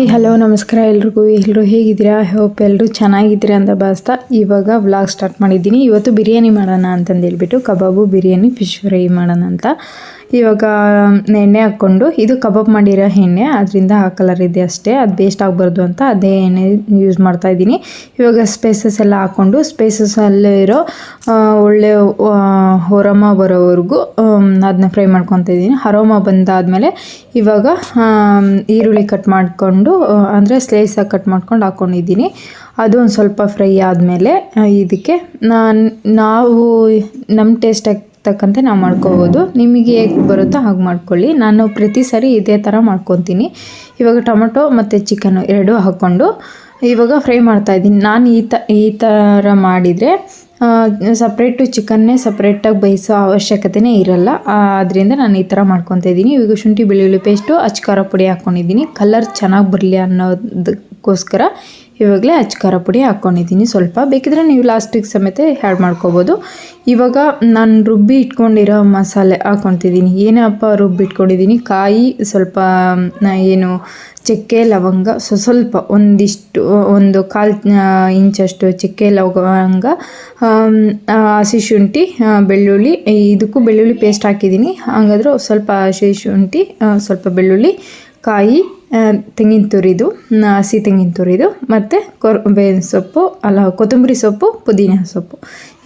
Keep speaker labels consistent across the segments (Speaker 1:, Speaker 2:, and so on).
Speaker 1: Hi, hello, ನಮಸ್ಕಾರ ಎಲ್ರಿಗೂ. ಎಲ್ಲರೂ ಹೇಗಿದ್ದೀರಾ? ಹೋಪ್ ಎಲ್ಲರೂ ಚೆನ್ನಾಗಿದ್ದೀರಾ ಅಂತ ಭಾವಿಸ್ತಾ ಇವಾಗ ವ್ಲಾಗ್ ಸ್ಟಾರ್ಟ್ ಮಾಡಿದ್ದೀನಿ. ಇವತ್ತು ಬಿರಿಯಾನಿ ಮಾಡೋಣ ಅಂತಂದೇಳ್ಬಿಟ್ಟು, ಕಬಾಬು, ಬಿರಿಯಾನಿ ಫಿಶ್ ಫ್ರೈ ಮಾಡೋಣ ಅಂತ. ಇವಾಗ ಎಣ್ಣೆ ಹಾಕ್ಕೊಂಡು, ಇದು ಕಬಾಬ್ ಮಾಡಿರೋ ಎಣ್ಣೆ, ಅದರಿಂದ ಆ ಕಲರ್ ಇದೆ ಅಷ್ಟೇ, ಅದು ವೇಸ್ಟ್ ಆಗಬಾರ್ದು ಅಂತ ಅದೇ ಎಣ್ಣೆ ಯೂಸ್ ಮಾಡ್ತಾ ಇದ್ದೀನಿ. ಇವಾಗ ಸ್ಪೇಸಸ್ ಎಲ್ಲ ಹಾಕ್ಕೊಂಡು ಸ್ಪೇಸಸ್ಸಲ್ಲೇ ಇರೋ ಒಳ್ಳೆ ಹೊರಮ ಬರೋವರೆಗೂ ಅದನ್ನ ಫ್ರೈ ಮಾಡ್ಕೊತಾ ಇದ್ದೀನಿ. ಹರೋಮ ಬಂದಾದಮೇಲೆ ಇವಾಗ ಈರುಳ್ಳಿ ಕಟ್ ಮಾಡಿಕೊಂಡು ಅಂದರೆ ಸ್ಲೈಸಾಗಿ ಕಟ್ ಮಾಡ್ಕೊಂಡು ಹಾಕ್ಕೊಂಡಿದ್ದೀನಿ ಅದು ಒಂದು ಸ್ವಲ್ಪ ಫ್ರೈ ಆದಮೇಲೆ ಇದಕ್ಕೆ ನಾನು, ನಾವು ನಮ್ಮ ಟೇಸ್ಟಾಗಿ ತಕ್ಕಂತೆ ನಾವು ಮಾಡ್ಕೋಬೋದು. ನಿಮಗೆ ಹೇಗೆ ಬರುತ್ತೋ ಹಾಗೆ ಮಾಡ್ಕೊಳ್ಳಿ. ನಾನು ಪ್ರತಿ ಸರಿ ಇದೇ ಥರ ಮಾಡ್ಕೊತೀನಿ. ಇವಾಗ ಟೊಮೊಟೊ ಮತ್ತು ಚಿಕನು ಎರಡೂ ಹಾಕ್ಕೊಂಡು ಇವಾಗ ಫ್ರೈ ಮಾಡ್ತಾಯಿದ್ದೀನಿ ನಾನು ಈ ತ, ಈ ಥರ ಮಾಡಿದರೆ ಸಪ್ರೇಟು ಚಿಕನ್ನೇ ಸಪ್ರೇಟಾಗಿ ಬೇಯಿಸೋ ಅವಶ್ಯಕತೆನೇ ಇರಲ್ಲ. ಅದರಿಂದ ನಾನು ಈ ಥರ ಮಾಡ್ಕೊತಾ ಇದ್ದೀನಿ. ಇವಾಗ ಶುಂಠಿ ಬೆಳ್ಳುಳ್ಳಿ ಪೇಸ್ಟು ಅಚ್ಕಾರ ಪುಡಿ ಹಾಕ್ಕೊಂಡಿದ್ದೀನಿ ಕಲರ್ ಚೆನ್ನಾಗಿ ಬರಲಿ ಅನ್ನೋದಕ್ಕೋಸ್ಕರ ಇವಾಗಲೇ ಅಚ್ಕಾರ ಪುಡಿ ಹಾಕ್ಕೊಂಡಿದ್ದೀನಿ. ಸ್ವಲ್ಪ ಬೇಕಿದ್ರೆ ನೀವು ಲಾಸ್ಟಿಗೆ ಸಮೇತ ಆ್ಯಡ್ ಮಾಡ್ಕೋಬೋದು. ಇವಾಗ ನಾನು ರುಬ್ಬಿ ಇಟ್ಕೊಂಡಿರೋ ಮಸಾಲೆ ಹಾಕ್ಕೊತಿದ್ದೀನಿ ಏನಪ್ಪ ರುಬ್ಬಿ ಇಟ್ಕೊಂಡಿದ್ದೀನಿ. ಕಾಯಿ, ಸ್ವಲ್ಪ ಏನು, ಚಕ್ಕೆ, ಲವಂಗ ಸ್ವಸ್ವಲ್ಪ ಒಂದಿಷ್ಟು, ಒಂದು ಕಾಲು ಇಂಚಷ್ಟು ಚಕ್ಕೆ, ಲವಂಗ ಹಸಿ ಶುಂಠಿ ಬೆಳ್ಳುಳ್ಳಿ ಇದಕ್ಕೂ ಬೆಳ್ಳುಳ್ಳಿ ಪೇಸ್ಟ್ ಹಾಕಿದ್ದೀನಿ. ಹಾಗಾದ್ರೆ ಸ್ವಲ್ಪ ಹಸಿ ಶುಂಠಿ ಸ್ವಲ್ಪ ಬೆಳ್ಳುಳ್ಳಿ, ಕಾಯಿ ತೆಂಗಿನ ತುರಿದು ಹಸಿ ತೆಂಗಿನ ತುರಿದು, ಮತ್ತು ಕೊರ್ ಸೊಪ್ಪು, ಅಲ್ಲ, ಕೊತ್ತಂಬರಿ ಸೊಪ್ಪು, ಪುದೀನ ಸೊಪ್ಪು.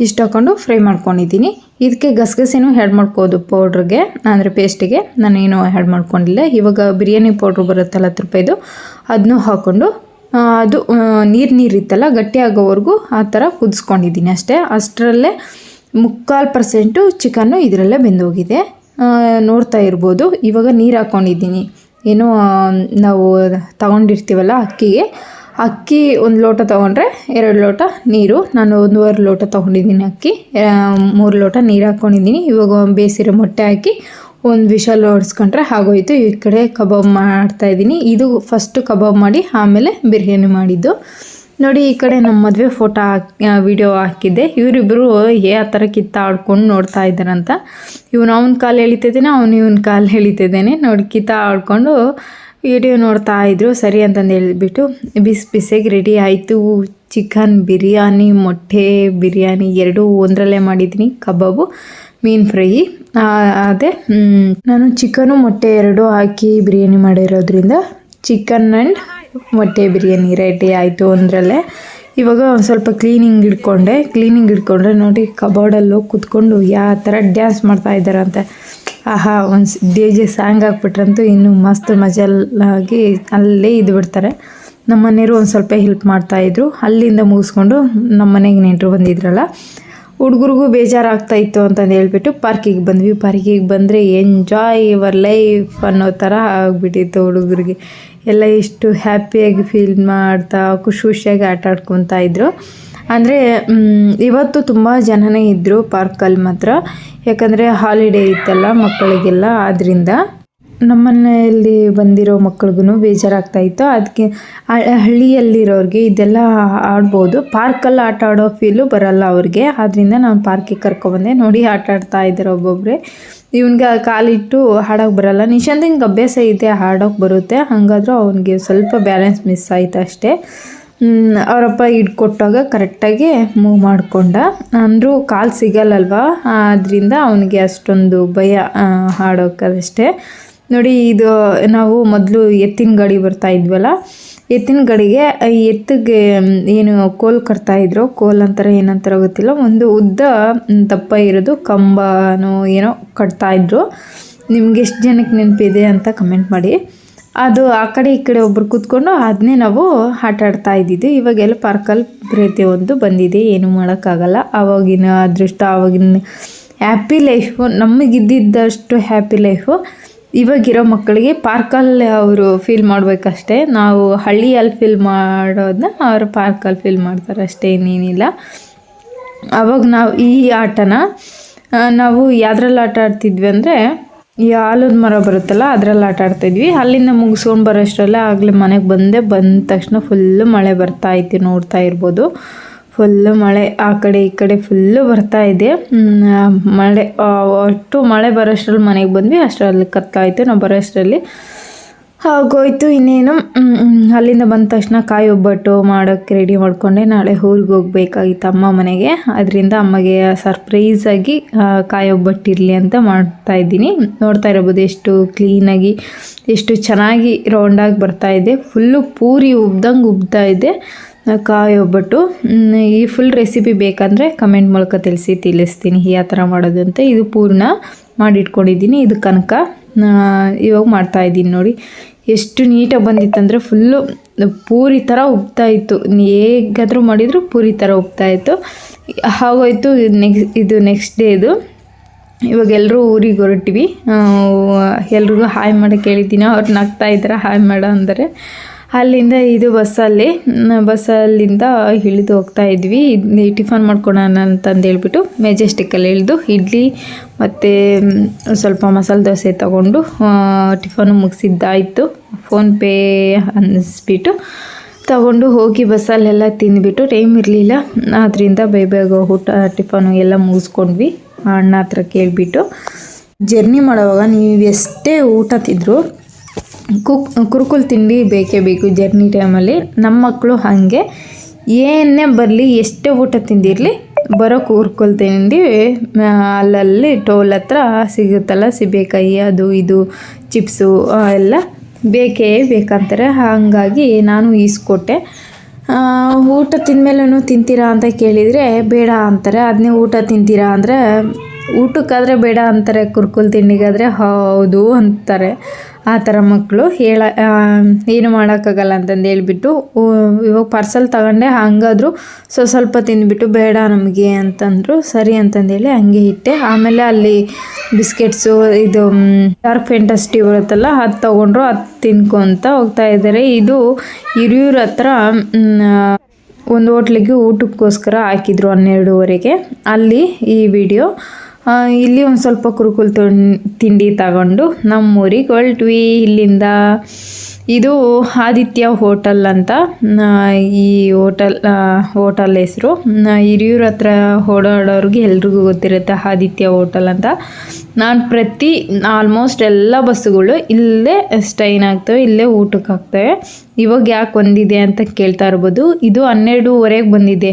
Speaker 1: ಇಷ್ಟು ಹಾಕ್ಕೊಂಡು ಫ್ರೈ ಮಾಡ್ಕೊಂಡಿದ್ದೀನಿ. ಇದಕ್ಕೆ ಗಸಗಸೆನೂ ಹ್ಯಾಡ್ ಮಾಡ್ಕೋದು ಪೌಡ್ರಿಗೆ, ಅಂದರೆ ಪೇಸ್ಟಿಗೆ ನಾನೇನು ಆ್ಯಡ್ ಮಾಡ್ಕೊಂಡಿಲ್ಲ. ಇವಾಗ ಬಿರಿಯಾನಿ ಪೌಡ್ರ್ ಬರುತ್ತಲ್ಲ ಹತ್ತು ರೂಪಾಯಿದು ಅದನ್ನೂ ಹಾಕ್ಕೊಂಡು ಅದು ನೀರು ನೀರಿತ್ತಲ್ಲ ಗಟ್ಟಿ ಆಗೋವರೆಗೂ ಆ ಥರ ಕುದಿಸ್ಕೊಂಡಿದ್ದೀನಿ ಅಷ್ಟೇ. ಅಷ್ಟರಲ್ಲೇ ಮುಕ್ಕಾಲು ಪರ್ಸೆಂಟು ಚಿಕನ್ನು ಇದರಲ್ಲೇ ಬೆಂದೋಗಿದೆ. ನೋಡ್ತಾ ಇರ್ಬೋದು. ಇವಾಗ ನೀರು ಹಾಕ್ಕೊಂಡಿದ್ದೀನಿ ಏನು ನಾವು ತಗೊಂಡಿರ್ತೀವಲ್ಲ ಅಕ್ಕಿಗೆ. ಅಕ್ಕಿ ಒಂದು ಲೋಟ ತೊಗೊಂಡ್ರೆ ಎರಡು ಲೋಟ ನೀರು. ನಾನು ಒಂದೂವರೆ ಲೋಟ ತೊಗೊಂಡಿದ್ದೀನಿ ಅಕ್ಕಿ. ಮೂರು ಲೋಟ ನೀರು ಹಾಕ್ಕೊಂಡಿದ್ದೀನಿ ಇವಾಗ ಬೇಯಿಸಿರೋ ಮೊಟ್ಟೆ ಹಾಕಿ ಒಂದು ವಿಷಲ್ ಹೊಡ್ಸ್ಕೊಂಡ್ರೆ ಆಗೋಯ್ತು. ಈ ಕಡೆ ಕಬಾಬ್ ಮಾಡ್ತಾಯಿದ್ದೀನಿ ಇದು ಫಸ್ಟು ಕಬಾಬ್ ಮಾಡಿ ಆಮೇಲೆ ಬಿರಿಯಾನಿ ಮಾಡಿದ್ದು. ನೋಡಿ ಈ ಕಡೆ ನಮ್ಮ ಮದುವೆ ಫೋಟೋ ಹಾಕಿ ವಿಡಿಯೋ ಹಾಕಿದ್ದೆ. ಇವರಿಬ್ಬರು ಯಾವ ಥರ ಕಿತ್ತಾಡ್ಕೊಂಡು ನೋಡ್ತಾ ಇದ್ದಾರಂತ. ಇವನು ಅವನ ಕಾಲು ಎಳಿತಿದ್ದಾನೆ ಅವನು ಇವನ ಕಾಲು ಎಳಿತಿದ್ದಾನೆ. ನೋಡಿ ಕಿತ್ತಾಡ್ಕೊಂಡು ವಿಡಿಯೋ ನೋಡ್ತಾ ಇದ್ರು. ಸರಿ ಅಂತಂದು ಹೇಳಿಬಿಟ್ಟು ಬಿಸಿ ಬಿಸಿಯಾಗಿ ರೆಡಿ ಆಯಿತು. ಚಿಕನ್ ಬಿರಿಯಾನಿ ಮೊಟ್ಟೆ ಬಿರಿಯಾನಿ ಎರಡೂ ಒಂದರಲ್ಲೇ ಮಾಡಿದ್ದೀನಿ. ಕಬಾಬು ಮೀನು ಫ್ರೈ. ಆ, ಅದೇ ನಾನು ಚಿಕನು ಮೊಟ್ಟೆ ಎರಡೂ ಹಾಕಿ ಬಿರಿಯಾನಿ ಮಾಡಿರೋದ್ರಿಂದ ಚಿಕನ್ ಆ್ಯಂಡ್ ಮೊಟ್ಟೆ ಬಿರಿಯಾನಿ ರೆಡಿ ಆಯಿತು ಅಂದ್ರಲ್ಲೇ. ಇವಾಗ ಒಂದು ಸ್ವಲ್ಪ ಕ್ಲೀನಿಂಗ್ ಇಟ್ಕೊಂಡೆ ಕ್ಲೀನಿಂಗ್ ಇಟ್ಕೊಂಡ್ರೆ ನೋಡಿ ಕಬೋರ್ಡಲ್ಲೂ ಕೂತ್ಕೊಂಡು ಯಾವ ಥರ ಡ್ಯಾನ್ಸ್ ಮಾಡ್ತಾ ಇದ್ದಾರಂತೆ. ಆಹಾ, ಒಂದು ಡಿ ಜೆ ಸಾಂಗ್ ಹಾಕ್ಬಿಟ್ರಂತೂ ಇನ್ನೂ ಮಸ್ತ್ ಮಜಲಾಗಿ ಅಲ್ಲೇ ಇದ್ಬಿಡ್ತಾರೆ. ನಮ್ಮ ಮನೆಯವರು ಒಂದು ಸ್ವಲ್ಪ ಹೆಲ್ಪ್ ಮಾಡ್ತಾಯಿದ್ರು ಅಲ್ಲಿಂದ ಮುಗಿಸ್ಕೊಂಡು ನಮ್ಮ ಮನೆಗೆ ನೆಂಟರು ಬಂದಿದ್ರಲ್ಲ. ಹುಡುಗರಿಗೂ ಬೇಜಾರಾಗ್ತಾ ಇತ್ತು ಅಂತಂದು ಹೇಳ್ಬಿಟ್ಟು ಪಾರ್ಕಿಗೆ ಬಂದ್ವಿ. ಪಾರ್ಕಿಗೆ ಬಂದರೆ ಎಂಜಾಯ್ ಯುವರ್ ಲೈಫ್ ಅನ್ನೋ ಥರ ಆಗಿಬಿಟ್ಟಿತ್ತು ಹುಡುಗರಿಗೆ. ಎಲ್ಲ ಎಷ್ಟು ಹ್ಯಾಪಿಯಾಗಿ ಫೀಲ್ ಮಾಡ್ತಾ ಖುಷಿ ಖುಷಿಯಾಗಿ ಆಟ ಆಡ್ಕೊತಾ ಇದ್ರು. ಅಂದರೆ ಇವತ್ತು ತುಂಬ ಜನನೇ ಇದ್ದರು ಪಾರ್ಕಲ್ಲಿ ಮಾತ್ರ. ಯಾಕಂದರೆ ಹಾಲಿಡೇ ಇತ್ತಲ್ಲ ಮಕ್ಕಳಿಗೆಲ್ಲ ಆದ್ದರಿಂದ ನಮ್ಮನೆಯಲ್ಲಿ ಬಂದಿರೋ ಮಕ್ಳಿಗೂ ಬೇಜಾರಾಗ್ತಾ ಇತ್ತು. ಅದಕ್ಕೆ ಹಳ್ಳಿಯಲ್ಲಿರೋರಿಗೆ ಇದೆಲ್ಲ ಆಡ್ಬೋದು. ಪಾರ್ಕಲ್ಲಿ ಆಟ ಆಡೋ ಫೀಲು ಬರಲ್ಲ ಅವ್ರಿಗೆ. ಆದ್ದರಿಂದ ನಾನು ಪಾರ್ಕಿಗೆ ಕರ್ಕೊಬಂದೆ ನೋಡಿ ಆಟ ಆಡ್ತಾ ಇದ್ದಾರೆ ಒಬ್ಬೊಬ್ಬರೇ ಇವನಿಗೆ ಕಾಲಿಟ್ಟು ಹಾಡೋಕೆ ಬರಲ್ಲ. ಹಿಂಗೆ ಅಭ್ಯಾಸ ಇದೆ ಹಾಡೋಕೆ ಬರುತ್ತೆ. ಹಾಗಾದ್ರೂ ಅವನಿಗೆ ಸ್ವಲ್ಪ ಬ್ಯಾಲೆನ್ಸ್ ಮಿಸ್ ಆಯಿತು ಅಷ್ಟೇ. ಅವರಪ್ಪ ಇಟ್ಕೊಟ್ಟಾಗ ಕರೆಕ್ಟಾಗಿ ಮೂವ್ ಮಾಡಿಕೊಂಡ. ಅಂದರೂ ಕಾಲು ಸಿಗಲ್ಲಲ್ವ? ಆದ್ದರಿಂದ ಅವನಿಗೆ ಅಷ್ಟೊಂದು ಭಯ ಹಾಡೋಕ್ಕಷ್ಟೇ ನೋಡಿ, ಇದು ನಾವು ಮೊದಲು ಎತ್ತಿನ ಗಾಡಿ ಬರ್ತಾ ಇದ್ವಲ್ಲ ಎತ್ತಿನ ಗಡಿಗೆ ಎತ್ತಿಗೆ ಏನು ಕೋಲ್ ಕಟ್ತಾ ಇದ್ರು, ಕೋಲ್ ಅಂತಾರೆ ಏನಂತಾರ ಗೊತ್ತಿಲ್ಲ. ಒಂದು ಉದ್ದ ದಪ್ಪ ಇರೋದು, ಕಂಬನೋ ಏನೋ ಕಟ್ತಾ ಇದ್ರು. ನಿಮ್ಗೆ ಎಷ್ಟು ಜನಕ್ಕೆ ನೆನಪಿದೆ ಅಂತ ಕಮೆಂಟ್ ಮಾಡಿ. ಅದು ಆ ಕಡೆ ಈ ಕಡೆ ಒಬ್ರು ಕೂತ್ಕೊಂಡು ಅದನ್ನೇ ನಾವು ಆಟ ಆಡ್ತಾ ಇದ್ದಿದ್ದು. ಇವಾಗೆಲ್ಲ ಪಾರ್ಕಲ್ಲಿ ಪ್ರತಿಯೊಂದು ಬಂದಿದೆ, ಏನು ಮಾಡೋಕ್ಕಾಗಲ್ಲ. ಆವಾಗಿನ ಅದೃಷ್ಟ, ಆವಾಗಿನ ಹ್ಯಾಪಿ ಲೈಫು ನಮಗಿದ್ದಿದ್ದಷ್ಟು ಹ್ಯಾಪಿ ಲೈಫು ಇವಾಗಿರೋ ಮಕ್ಕಳಿಗೆ ಪಾರ್ಕಲ್ಲಿ ಅವರು ಫೀಲ್ ಮಾಡಬೇಕಷ್ಟೇ. ನಾವು ಹಳ್ಳಿಯಲ್ಲಿ ಫೀಲ್ ಮಾಡೋದನ್ನ ಅವರು ಪಾರ್ಕಲ್ಲಿ ಫೀಲ್ ಮಾಡ್ತಾರೆ ಅಷ್ಟೇ, ಇನ್ನೇನಿಲ್ಲ. ಅವಾಗ ನಾವು ಈ ಆಟನ ನಾವು ಯಾವ್ದ್ರಲ್ಲಿ ಆಟ ಆಡ್ತಿದ್ವಿ ಅಂದರೆ, ಈ ಆಲದ ಮರ ಬರುತ್ತಲ್ಲ, ಅದರಲ್ಲಿ ಆಟ ಆಡ್ತಾಯಿದ್ವಿ ಅಲ್ಲಿಂದ ಮುಗಿಸ್ಕೊಂಡು ಬರೋಷ್ಟರಲ್ಲೇ ಆಗಲೇ ಮನೆಗೆ ಬಂದೆ, ಬಂದ ತಕ್ಷಣ ಫುಲ್ಲು ಮಳೆ ಬರ್ತಾ ಐತಿ ನೋಡ್ತಾ ಇರ್ಬೋದು. ಫುಲ್ಲು ಮಳೆ ಆ ಕಡೆ ಈ ಕಡೆ ಫುಲ್ಲು ಬರ್ತಾ ಇದೆ. ಮಳೆ ಅಷ್ಟು ಮಳೆ ಬರೋಷ್ಟ್ರಲ್ಲಿ ಮನೆಗೆ ಬಂದ್ವಿ, ಅಷ್ಟರಲ್ಲಿ ಕತ್ತಾಯಿತು ನಾವು ಬರೋಷ್ಟರಲ್ಲಿ ಹಾಗೋಯ್ತು ಇನ್ನೇನು ಅಲ್ಲಿಂದ ಬಂದ ತಕ್ಷಣ ಕಾಯಿ ಒಬ್ಬಟ್ಟು ಮಾಡೋಕ್ಕೆ ರೆಡಿ ಮಾಡಿಕೊಂಡೆ. ನಾಳೆ ಊರಿಗೆ ಹೋಗ್ಬೇಕಾಗಿತ್ತು ಅಮ್ಮ ಮನೆಗೆ. ಅದರಿಂದ ಅಮ್ಮಗೆ ಸರ್ಪ್ರೈಸಾಗಿ ಕಾಯಿ ಒಬ್ಬಟ್ಟು ಇರಲಿ ಅಂತ ಮಾಡ್ತಾ ಇದ್ದೀನಿ. ನೋಡ್ತಾ ಇರ್ಬೋದು ಎಷ್ಟು ಕ್ಲೀನಾಗಿ ಎಷ್ಟು ಚೆನ್ನಾಗಿ ರೌಂಡಾಗಿ ಬರ್ತಾ ಇದೆ. ಫುಲ್ಲು ಪೂರಿ ಉಬ್ದಂಗೆ ಉಬ್ತಾ ಇದೆ. ಕಾಯಿ ಒಬ್ಬಟ್ಟು. ಈ ಫುಲ್ ರೆಸಿಪಿ ಬೇಕಂದರೆ ಕಮೆಂಟ್ ಮೂಲಕ ತಿಳಿಸಿ, ತಿಳಿಸ್ತೀನಿ. ಯಾವ ಥರ ಮಾಡೋದು ಅಂತ ಇದು ಪೂರ್ಣ ಮಾಡಿಟ್ಕೊಂಡಿದ್ದೀನಿ. ಇದು ಕನಕ. ಇವಾಗ ಮಾಡ್ತಾ ಇದ್ದೀನಿ ನೋಡಿ. ಎಷ್ಟು ನೀಟಾಗಿ ಬಂದಿತ್ತಂದರೆ ಫುಲ್ಲು ಪೂರಿ ಥರ ಇತ್ತು. ಹೇಗಾದರೂ ಮಾಡಿದರೂ ಪೂರಿ ಥರ ಉಪ್ತಾ ಇತ್ತು. ಹಾಗೋಯ್ತು ನೆಕ್ಸ್ಟ್ ಇದು ನೆಕ್ಸ್ಟ್ ಡೇ ಇದು ಇವಾಗ ಎಲ್ಲರೂ ಊರಿಗೆ ಹೊರಟಿವಿ. ಎಲ್ರಿಗೂ ಹಾಯ್ ಮಾಡೋಕ್ಕೆ ಹೇಳಿದ್ದೀನಿ ಅವ್ರು ನಗ್ತಾ ಇದ್ದಾರೆ ಹಾಯ್ ಮಾಡೋ ಅಂದರೆ. ಅಲ್ಲಿಂದ ಇದು ಬಸ್ಸಲ್ಲಿ ಬಸ್ಸಲ್ಲಿಂದ ಇಳಿದು ಹೋಗ್ತಾ ಇದ್ವಿ. ಇಲ್ಲಿ ಟಿಫನ್ ಮಾಡ್ಕೊಳೋಣ ಅಂತಂದು ಹೇಳ್ಬಿಟ್ಟು ಮೆಜೆಸ್ಟಿಕ್ಕಲ್ಲಿ ಇಳಿದು ಇಡ್ಲಿ ಮತ್ತು ಸ್ವಲ್ಪ ಮಸಾಲೆ ದೋಸೆ ತಗೊಂಡು ಟಿಫನು ಮುಗಿಸಿದ್ದಾಯಿತು. ಫೋನ್ಪೇ ಅನ್ನಿಸ್ಬಿಟ್ಟು ತಗೊಂಡು ಹೋಗಿ ಬಸ್ಸಲ್ಲೆಲ್ಲ ತಿಂದ್ಬಿಟ್ಟು ಟೈಮ್ ಇರಲಿಲ್ಲ. ಆದ್ದರಿಂದ ಬೇಗ ಬೇಗ ಊಟ, ಟಿಫನು ಎಲ್ಲ ಮುಗಿಸ್ಕೊಂಡ್ವಿ. ಅಣ್ಣ ಹತ್ರ ಕೇಳಿಬಿಟ್ಟು, ಜರ್ನಿ ಮಾಡೋವಾಗ ನೀವು ಎಷ್ಟೇ ಊಟ ತಿಂದರೂ ಕುಕ್, ಕುರುಕುಲ್ ತಿಂಡಿ ಬೇಕೇ ಬೇಕು ಜರ್ನಿ ಟೈಮಲ್ಲಿ. ನಮ್ಮ ಮಕ್ಕಳು ಹಾಗೆ. ಏನೇ ಬರಲಿ ಎಷ್ಟೇ ಊಟ ತಿಂದಿರಲಿ ಬರೋ ಕುರ್ಕುಲ್ ತಿಂಡಿ ಅಲ್ಲಲ್ಲಿ ಟೋಲ್ ಹತ್ರ ಸಿಗುತ್ತಲ್ಲ ಸಿಬೇಕಾಯಿ, ಅದು ಇದು, ಚಿಪ್ಸು ಎಲ್ಲ ಬೇಕೇ ಬೇಕಂತಾರೆ. ಹಾಗಾಗಿ ನಾನು ಈಸ್ಕೊಟ್ಟೆ. ಊಟ ತಿಂದಮೇಲೂ ತಿಂತೀರಾ ಅಂತ ಕೇಳಿದರೆ ಬೇಡ ಅಂತಾರೆ. ಅದನ್ನೇ ಊಟ ತಿಂತೀರಾ ಅಂದರೆ ಊಟಕ್ಕಾದರೆ ಬೇಡ ಅಂತಾರೆ, ಕುರ್ಕುಲ್ ತಿಂಡಿಗಾದರೆ. ಹೌದು ಅಂತಾರೆ. ಆ ಥರ ಮಕ್ಕಳು ಹೇಳ ಏನು ಮಾಡೋಕ್ಕಾಗಲ್ಲ ಅಂತಂದು ಹೇಳ್ಬಿಟ್ಟು ಇವಾಗ ಪಾರ್ಸಲ್ ತಗೊಂಡೆ, ಹಂಗಾದ್ರು ಸೊ ಸ್ವಲ್ಪ ತಿಂದುಬಿಟ್ಟು ಬೇಡ ನಮಗೆ ಅಂತಂದರು, ಸರಿ ಅಂತಂದೇಳಿ ಹಂಗೆ ಇಟ್ಟೆ. ಆಮೇಲೆ ಅಲ್ಲಿ ಬಿಸ್ಕೆಟ್ಸು, ಇದು ಡಾರ್ಕ್ ಫೆಂಟಸ್ಟಿ ಬರುತ್ತಲ್ಲ, ಅದು ತೊಗೊಂಡ್ರು, ಅದು ತಿನ್ಕೊತ ಹೋಗ್ತಾ ಇದ್ದಾರೆ. ಇದು ಹಿರಿಯೂರ ಹತ್ರ ಒಂದು ಹೋಟ್ಲಿಗೆ ಊಟಕ್ಕೋಸ್ಕರ ಹಾಕಿದ್ರು ಹನ್ನೆರಡುವರೆಗೆ. ಅಲ್ಲಿ ಈ ವಿಡಿಯೋ ಇಲ್ಲಿ ಒಂದು ಸ್ವಲ್ಪ ಕುರುಕುಲ್ ತಿಂಡಿ ತಗೊಂಡು ನಮ್ಮೂರಿಗೆ ಹೊರಟ್ವಿ. ಇಲ್ಲಿಂದ ಇದು ಆದಿತ್ಯ ಹೋಟೆಲ್ ಅಂತ ಈ ಹೋಟಲ್ ಹೋಟಲ್ ಹೆಸರು. ಹಿರಿಯೂರ ಹತ್ರ ಓಡಾಡೋರಿಗೆ ಎಲ್ರಿಗೂ ಗೊತ್ತಿರುತ್ತೆ ಆದಿತ್ಯ ಹೋಟೆಲ್ ಅಂತ. ನಾನು ಪ್ರತಿ, ಆಲ್ಮೋಸ್ಟ್ ಎಲ್ಲ ಬಸ್ಸುಗಳು ಇಲ್ಲೇ ಸ್ಟೈನ್ ಆಗ್ತವೆ, ಇಲ್ಲೇ ಊಟಕ್ಕೆ ಹಾಕ್ತವೆ ಇವಾಗ ಯಾಕೆ ಬಂದಿದೆ ಅಂತ ಕೇಳ್ತಾ ಇರ್ಬೋದು. ಇದು ಹನ್ನೆರಡುವರೆಗೆ ಬಂದಿದೆ.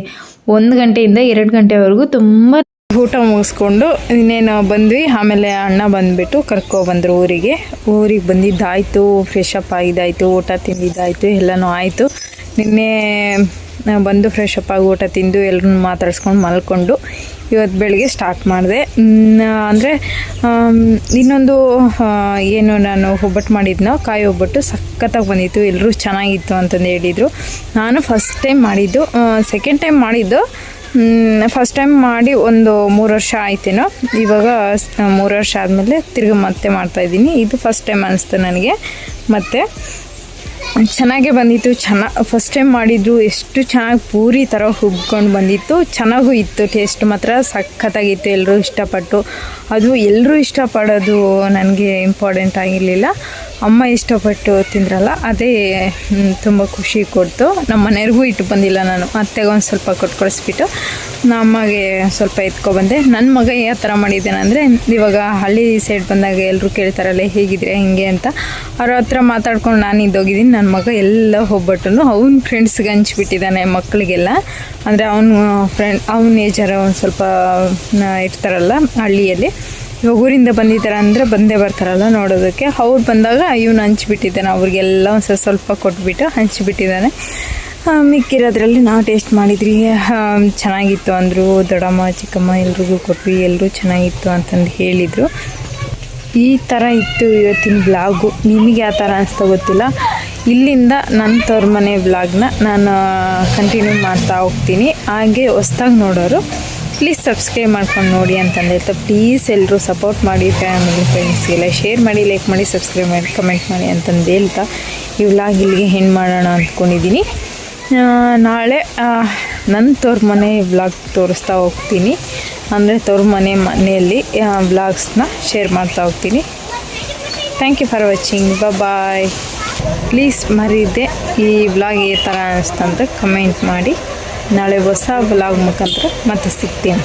Speaker 1: ಒಂದು ಗಂಟೆಯಿಂದ ಎರಡು ಗಂಟೆವರೆಗೂ ತುಂಬ ಊಟ ಮುಗಿಸ್ಕೊಂಡು ಇನ್ನೇನು ಬಂದ್ವಿ, ಆಮೇಲೆ ಅಣ್ಣ ಬಂದುಬಿಟ್ಟು ಕರ್ಕೊಬಂದರು ಊರಿಗೆ. ಊರಿಗೆ ಬಂದಿದ್ದಾಯಿತು ಫ್ರೆಶ್ ಅಪ್ ಆಗಿದ್ದಾಯಿತು, ಊಟ ತಿಂದಿದ್ದಾಯಿತು, ಎಲ್ಲನೂ ಆಯಿತು. ನಿನ್ನೆ ಬಂದು ಫ್ರೆಶ್ ಆಗಿ ಊಟ ತಿಂದು ಎಲ್ಲರೂ ಮಾತಾಡ್ಸ್ಕೊಂಡು ಮಲ್ಕೊಂಡು ಇವತ್ತು ಬೆಳಗ್ಗೆ ಸ್ಟಾರ್ಟ್ ಮಾಡಿದೆ. ಅಂದರೆ ಇನ್ನೊಂದು ಏನು ನಾನು ಒಬ್ಬಟ್ಟು ಮಾಡಿದ್ನೋ, ಕಾಯಿ ಒಬ್ಬಟ್ಟು ಸಖತ್ತಾಗಿ ಬಂದಿತ್ತು. ಎಲ್ಲರೂ ಚೆನ್ನಾಗಿತ್ತು ಅಂತಂದು ಹೇಳಿದರು. ನಾನು ಫಸ್ಟ್ ಟೈಮ್ ಮಾಡಿದ್ದು ಸೆಕೆಂಡ್ ಟೈಮ್ ಮಾಡಿದ್ದು ಫಸ್ಟ್ ಟೈಮ್ ಮಾಡಿ ಒಂದು ಮೂರು ವರ್ಷ ಆಯ್ತೇನೋ, ಇವಾಗ ಮೂರು ವರ್ಷ ಆದಮೇಲೆ ತಿರ್ಗಿ ಮತ್ತೆ ಮಾಡ್ತಾಯಿದ್ದೀನಿ ಇದು ಫಸ್ಟ್ ಟೈಮ್ ಅನಿಸ್ತು ನನಗೆ. ಮತ್ತು ಚೆನ್ನಾಗೇ ಬಂದಿತ್ತು ಚೆನ್ನಾಗಿ ಫಸ್ಟ್ ಟೈಮ್ ಮಾಡಿದ್ರು ಎಷ್ಟು ಚೆನ್ನಾಗಿ ಪೂರಿ ಥರ ಹುಬ್ಕೊಂಡು ಬಂದಿತ್ತು. ಚೆನ್ನಾಗೂ ಇತ್ತು ಟೇಸ್ಟ್ ಮಾತ್ರ ಸಖತ್ತಾಗಿತ್ತು ಎಲ್ಲರೂ ಇಷ್ಟಪಟ್ಟು. ಅದು ಎಲ್ಲರೂ ಇಷ್ಟಪಡೋದು ನನಗೆ ಇಂಪಾರ್ಟೆಂಟ್ ಆಗಿರಲಿಲ್ಲ. ಅಮ್ಮ ಇಷ್ಟಪಟ್ಟು ತಿಂದ್ರಲ್ಲ, ಅದೇ ತುಂಬ ಖುಷಿ ಕೊಡ್ತು. ನಮ್ಮ ಮನೆಯವ್ರಿಗೂ ಇಟ್ಟು ಬಂದಿಲ್ಲ ನಾನು. ಅತ್ತೆಗೆ ಒಂದು ಸ್ವಲ್ಪ ಕೊಟ್ಟು ಕಳಿಸ್ಬಿಟ್ಟು ಅಮ್ಮಗೆ ಸ್ವಲ್ಪ ಎತ್ಕೊಬಂದೆ ನನ್ನ ಮಗ ಯಾವ ಥರ ಮಾಡಿದ್ದೇನೆ ಅಂದರೆ, ಇವಾಗ ಹಳ್ಳಿ ಸೈಡ್ ಬಂದಾಗ ಎಲ್ಲರೂ ಕೇಳ್ತಾರಲ್ಲ, ಹೇಗಿದ್ರೆ, ಹೇಗೆ ಅಂತ. ಅವ್ರ ಹತ್ರ ಮಾತಾಡ್ಕೊಂಡು ನಾನು ಇದ್ದೋಗಿದ್ದೀನಿ. ನನ್ನ ಮಗ ಎಲ್ಲ ಒಬ್ಬಟ್ಟನ್ನು ಅವ್ನ ಫ್ರೆಂಡ್ಸ್ಗೆ ಹಂಚಿಬಿಟ್ಟಿದ್ದಾನೆ ಮಕ್ಕಳಿಗೆಲ್ಲ ಅಂದರೆ ಅವನು ಫ್ರೆಂಡ್ ಅವನ ಏಜರ ಒಂದು ಸ್ವಲ್ಪ ಇರ್ತಾರಲ್ಲ ಹಳ್ಳಿಯಲ್ಲಿ. ಊರಿಂದ ಬಂದಿದ್ದಾರೆ ಅಂದರೆ ಬಂದೇ ಬರ್ತಾರಲ್ಲ ನೋಡೋದಕ್ಕೆ. ಅವ್ರು ಬಂದಾಗ ಇವನು ಹಂಚಿಬಿಟ್ಟಿದ್ದಾನೆ, ಅವ್ರಿಗೆಲ್ಲ ಒಂದು ಸ್ವಲ್ಪ ಸ್ವಲ್ಪ ಕೊಟ್ಬಿಟ್ಟು ಹಂಚಿಬಿಟ್ಟಿದ್ದಾನೆ. ಮಿಕ್ಕಿರೋದ್ರಲ್ಲಿ ನಾವು ಟೇಸ್ಟ್ ಮಾಡಿದ್ರಿ ಚೆನ್ನಾಗಿತ್ತು ಅಂದರು, ದೊಡ್ಡಮ್ಮ, ಚಿಕ್ಕಮ್ಮ ಎಲ್ರಿಗೂ ಕೊಟ್ವಿ ಎಲ್ಲರೂ ಚೆನ್ನಾಗಿತ್ತು ಅಂತಂದು ಹೇಳಿದರು. ಈ ಥರ ಇತ್ತು ಇವತ್ತಿನ ಬ್ಲಾಗು ನಿಮಗೆ ಆ ಥರ ಅನಿಸ್ತಾ ಗೊತ್ತಿಲ್ಲ? ಇಲ್ಲಿಂದ ನನ್ನ ತವ್ರ ಮನೆ ಬ್ಲಾಗ್ನ ನಾನು ಕಂಟಿನ್ಯೂ ಮಾಡ್ತಾ ಹೋಗ್ತೀನಿ. ಹಾಗೆ ಹೊಸ್ದಾಗಿ ನೋಡೋರು. ಪ್ಲೀಸ್ ಸಬ್ಸ್ಕ್ರೈಬ್ ಮಾಡ್ಕೊಂಡು ನೋಡಿ ಅಂತಂದು ಹೇಳ್ತಾ ಪ್ಲೀಸ್ ಎಲ್ಲರೂ ಸಪೋರ್ಟ್ ಮಾಡಿ ಫ್ಯಾಮಿಲಿ ಫ್ರೆಂಡ್ಸ್ಗೆಲ್ಲ ಶೇರ್ ಮಾಡಿ ಲೈಕ್ ಮಾಡಿ ಸಬ್ಸ್ಕ್ರೈಬ್ ಮಾಡಿ ಕಮೆಂಟ್ ಮಾಡಿ ಅಂತಂದು ಹೇಳ್ತಾ ಈ ವ್ಲಾಗ್ ಇಲ್ಲಿಗೆ ಹೆಣ್ಣು ಮಾಡೋಣ ಅಂದ್ಕೊಂಡಿದ್ದೀನಿ ನಾಳೆ ನನ್ನ ತೋರ್ ಮನೆ ವ್ಲಾಗ್ ತೋರಿಸ್ತಾ ಹೋಗ್ತೀನಿ. ಅಂದರೆ ತೋರ್ ಮನೆ ಮನೆಯಲ್ಲಿ ವ್ಲಾಗ್ಸ್ನ ಶೇರ್ ಮಾಡ್ತಾ ಹೋಗ್ತೀನಿ. Thank you for watching bye please ಮರೀದೆ ಈ ವ್ಲಾಗ್ ಈ ಥರ ಅನ್ನಿಸ್ತಂತ ಕಮೆಂಟ್ ಮಾಡಿ. ನಾಳೆ ಹೊಸ ಬ್ಲಾಗ್ ಮುಖಾಂತರ ಮತ್ತೆ ಸಿಗ್ತೀನಿ.